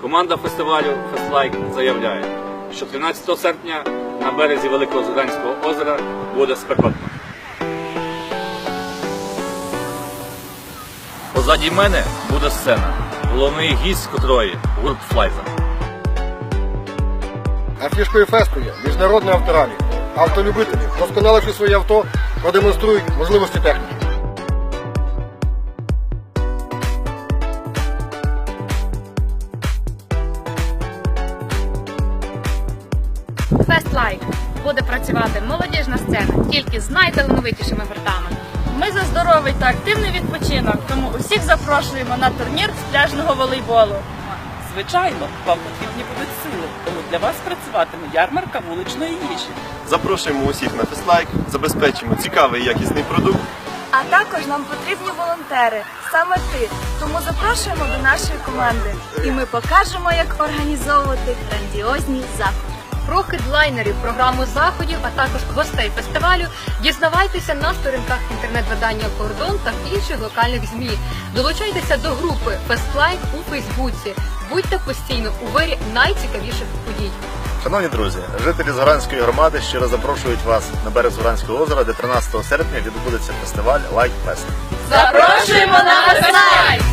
Команда фестивалю Фестлайк заявляє, що 13 серпня на березі Великого Зеленського озера буде спекотно. Позаді мене буде сцена, головний гість котрої гурт Флайза. Афішкою фесту є міжнародний авторалі. Автолюбителі, досконаливши своє авто, продемонструють можливості техніки. Фестлайк буде працювати молодіжна сцена тільки з найталановитішими гуртами. Ми за здоровий та активний відпочинок, тому усіх запрошуємо на турнір з пляжного волейболу. Звичайно, вам потрібні будуть сили, тому для вас працюватиме ярмарка вуличної їжі. Запрошуємо усіх на фестлайк, забезпечимо цікавий і якісний продукт. А також нам потрібні волонтери, саме ти. Тому запрошуємо до нашої команди. І ми покажемо, як організовувати грандіозні заходи. Про хедлайнерів, програму заходів, а також гостей фестивалю дізнавайтеся на сторінках інтернет-видання Кордон та інших локальних змі. Долучайтеся до групи Фестлайк у Фейсбуці. Будьте постійно у вирі найцікавіших подій. Шановні друзі, жителі Згоранської громади щиро запрошують вас на берег Згоранського озера, де 13 серпня відбудеться фестиваль Лайк Фест. Запрошуємо на фестлайк!